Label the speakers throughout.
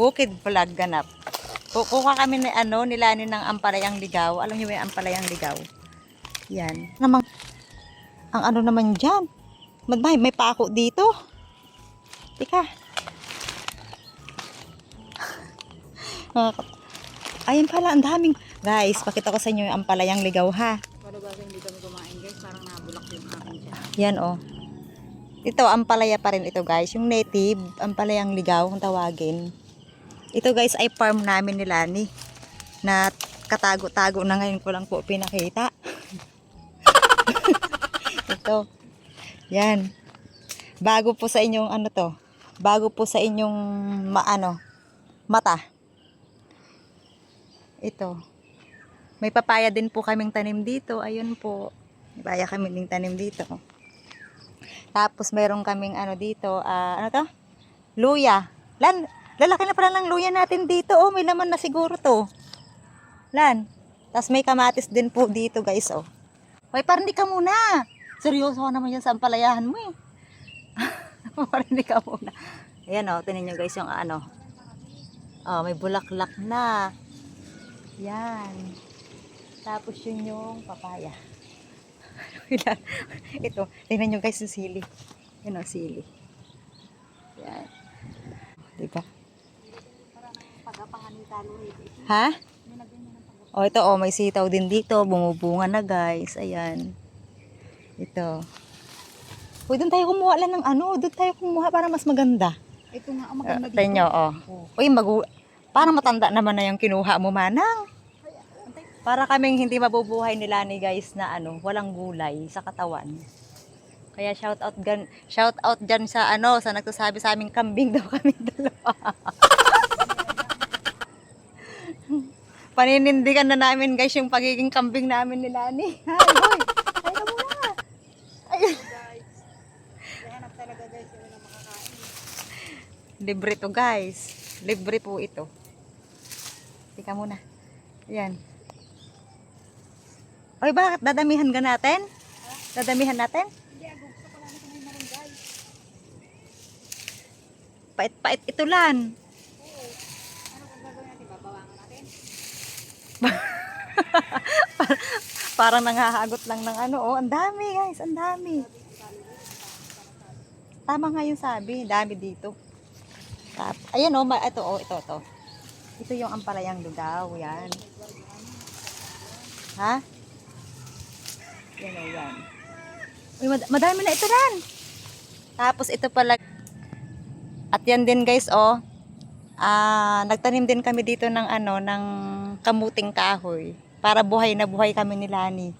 Speaker 1: Bukid Vlog ganap. Kukuha kami ni ano, nilani ng ampalayang ligaw. Alam niyo ba yung ampalayang ligaw? Yan. Namang, ang ano naman dyan? May, may pako dito. Tika. Ayun pala, ang daming. Guys, pakita ko sa inyo yung ampalayang ligaw ha.
Speaker 2: Para ba hindi kami kumain guys, parang nabulak yung akin siya.
Speaker 1: Yan oh. Ito, ampalaya pa rin ito guys. Yung native, ampalayang ligaw kung tawagin. Ito guys ay farm namin ni Lani. Na katago-tago na ngayon ko lang po pinakita. ito. Yan. Bago po sa inyong ano to. Bago po sa inyong maano, mata. Ito. May papaya din po kaming tanim dito. Ayun po. Papaya kami ding tanim dito. Tapos meron kaming ano dito, ah, ano to? Luya. Lan, lalaki na pala ng luya natin dito. Oh, may laman na siguro to. Lan. Tapos may kamatis din po dito, guys, oh. Hoy, parinig ka muna. Seryoso ka naman yan sa ampalayahan mo eh. parinig ka muna. Ayan, oh, tinan nyo guys yung ano. Oh, may bulaklak na. Yan. Tapos yun yung papaya. Ito, tingnan nyo guys yung sili. Yan o, sili. Yan. Diba? Ha?
Speaker 2: May nagganyan ng pag
Speaker 1: O, ito, o, may sitaw din dito. Bumubunga na guys. Ayan. Ito. Uy, doon tayo kumuha lang ng ano. Doon tayo kumuha para mas maganda.
Speaker 2: Ito nga ang
Speaker 1: Uh,
Speaker 2: maganda dito.
Speaker 1: Tingnan nyo, o. Uy, magu... Parang matanda naman na yung kinuha mo, manang. Para kaming hindi mabubuhay nila ni guys na ano, walang gulay sa katawan. Kaya shout out gan shout out diyan sa ano, sa nagsasabi sa aming kambing daw kami dalawa. Paninindigan na namin guys yung pagiging kambing namin ni Lani. Hi, hoy. Ay, ka muna. Ay.
Speaker 2: Hanap talaga guys yung na makakain.
Speaker 1: Libre to guys. Libre po ito. Tika muna. Ayan. Oy, bakit? Dadamihan ka natin? Dadamihan natin?
Speaker 2: Hindi, ang gusto ko lang kung may guys.
Speaker 1: Pait-pait ito lan.
Speaker 2: Oo. Ano kung gagawin natin? Babawangan natin?
Speaker 1: Parang nanghahagot lang ng ano. Oh, ang dami guys. Ang dami. Tama nga yung sabi. Dami dito. Tap. Ayan oh, ito oh, ito to. Ito yung ampalayang lugaw. Yan. Ha? Yan oh, yan. Uy, mad- madami na ito lan. Tapos ito pala. At yan din guys oh. Ah, nagtanim din kami dito ng ano, ng kamuting kahoy para buhay na buhay kami ni Lani.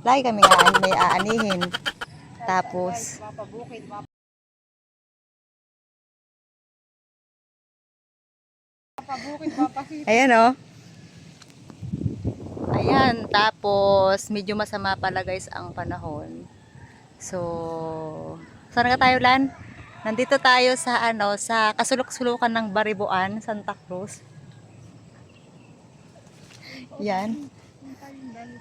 Speaker 1: Lagi kami nga may aanihin. Tapos. Ayan oh. Ayan, tapos medyo masama pala guys ang panahon. So, saan nga tayo lan? Nandito tayo sa ano, sa kasulok-sulukan ng Baribuan, Santa Cruz. Yan.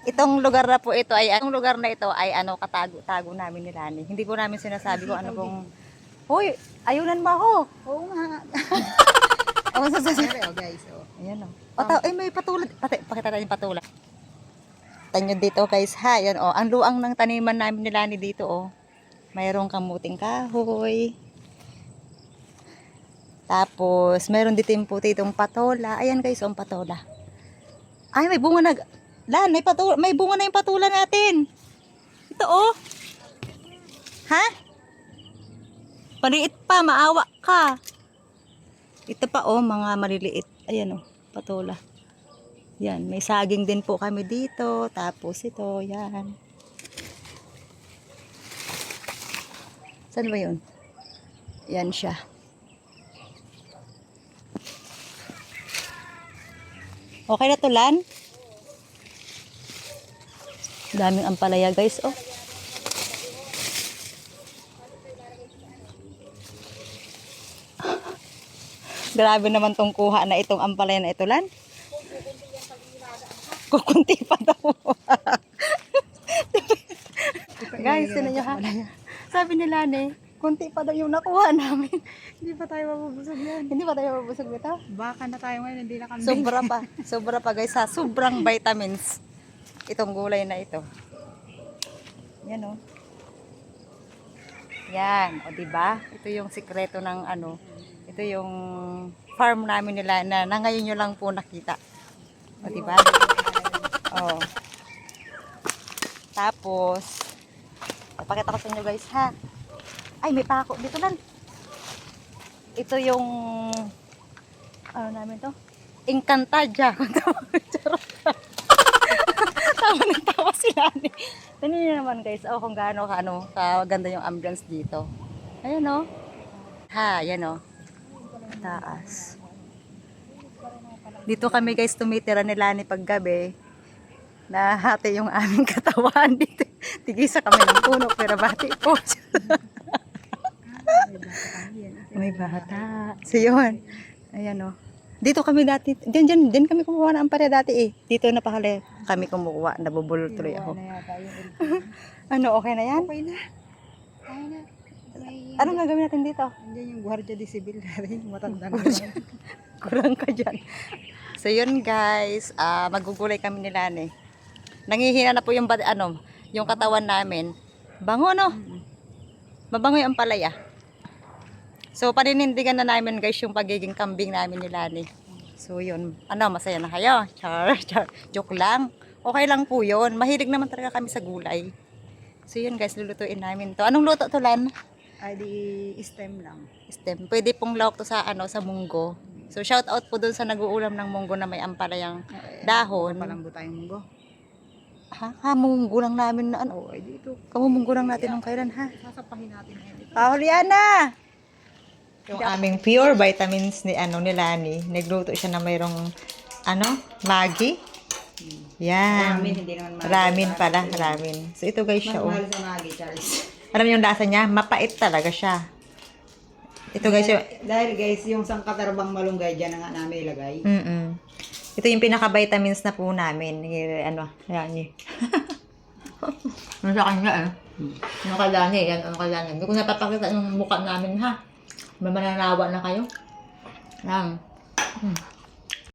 Speaker 1: Itong lugar na po ito ay ang lugar na ito ay ano katago-tago namin ni Lani. Hindi po namin sinasabi kung ano pong Hoy, ayunan mo ako.
Speaker 2: Oo nga.
Speaker 1: Ako sasasabi.
Speaker 2: Pero guys, oh.
Speaker 1: Ayan o. O, ta- ay, may patulad. Pati, pakita natin yung patulad. Tanyo dito guys ha. Yan o. Ang luang ng taniman namin ni Lani dito o. Mayroong kamuting kahoy. Tapos, mayroon dito yung puti itong patola. Ayan guys, ang patola. Ay, may bunga na. Lan, may, patola, may bunga na yung patola natin. Ito o. Ha? Paliit pa, maawa ka. Ito pa oh, mga maliliit. Ayan oh, patola. Yan, may saging din po kami dito. Tapos ito, yan. Saan ba yun? Yan siya. Okay na to, Lan? Daming ampalaya, guys. Oh. Grabe naman tong kuha na itong ampalaya na ito, Lan. Kukunti pa daw. Guys, sino nyo ha? Sabi ni Lan eh, Kunti pa daw yung nakuha namin.
Speaker 2: Hindi pa tayo mabubusog yan.
Speaker 1: Hindi pa tayo mabusog nito.
Speaker 2: Baka na tayo ngayon, hindi na kami.
Speaker 1: Sobra pa. Sobra pa guys ha. Sobrang vitamins. Itong gulay na ito. Yan o. Yan. O diba? Ito yung sikreto ng ano. Ito yung farm namin nila na, na ngayon nyo lang po nakita. O diba? O. Tapos, papakita ko sa inyo guys ha. Ay, may pako dito lang. Ito yung ano namin to? Encantadia. Charot. Tawa ng tawa sila. Tingnan niyo naman guys, oh, kung gaano ka, ano, kaganda yung ambience dito. Ayan oh. Ha, yan oh. Taas. Dito kami guys tumitira nila ni paggabi. Nahati yung aming katawan dito. Tigisa kami ng puno pero bati po. May bata. So yun. Ayan o. Dito kami dati, dyan, dyan, dyan kami kumukuha ng ampare dati eh. Dito na pakali kami kumukuha. Nabubulol tuloy ako. Ano, okay na yan?
Speaker 2: Okay na. Kaya na. May...
Speaker 1: Anong gagawin natin dito?
Speaker 2: Andiyan yung Guardia de Civil natin. Matanda na.
Speaker 1: Kurang ka dyan. So yun guys, ah magugulay kami nila ni. Nangihina na po yung, ano, yung katawan namin. Bango no? Mabango yung palaya. So paninindigan na namin guys yung pagiging kambing namin ni. So yun, ano, masaya na kayo. Char, char. Joke lang. Okay lang po yun. Mahilig naman talaga kami sa gulay. So yun guys, lulutuin namin to. Anong luto to, Lan?
Speaker 2: Ay, di stem lang.
Speaker 1: stem. Pwede pong lawak to sa ano sa munggo. So shout out po dun sa nag-uulam ng munggo na may ampalayang dahon.
Speaker 2: Palambo tayong munggo.
Speaker 1: Ha, ha munggo lang namin na ano.
Speaker 2: Ay dito.
Speaker 1: Kamumunggo lang natin ng kailan ha.
Speaker 2: Sasapahin natin.
Speaker 1: Pahuliana! Yung aming pure vitamins ni ano ni Lani. Nagluto siya na mayroong ano, Maggi. Yan.
Speaker 2: Ramen, hindi naman mahal.
Speaker 1: Ramen pala, ramen. So ito guys siya oh.
Speaker 2: Mahal sa Maggi, Charles.
Speaker 1: Alam niyo yung lasa niya, mapait talaga siya. Ito guys yung
Speaker 2: Dahil guys, yung sangkatarbang malunggay dyan na nga namin ilagay.
Speaker 1: Mm Ito yung pinaka-vitamins na po namin. Ano, yan eh. Ano sa kanya eh. Ano kalani, yan, ano kalani. Hindi ko napapakita yung mukha namin ha. May mananawa na kayo. Yan. Hmm.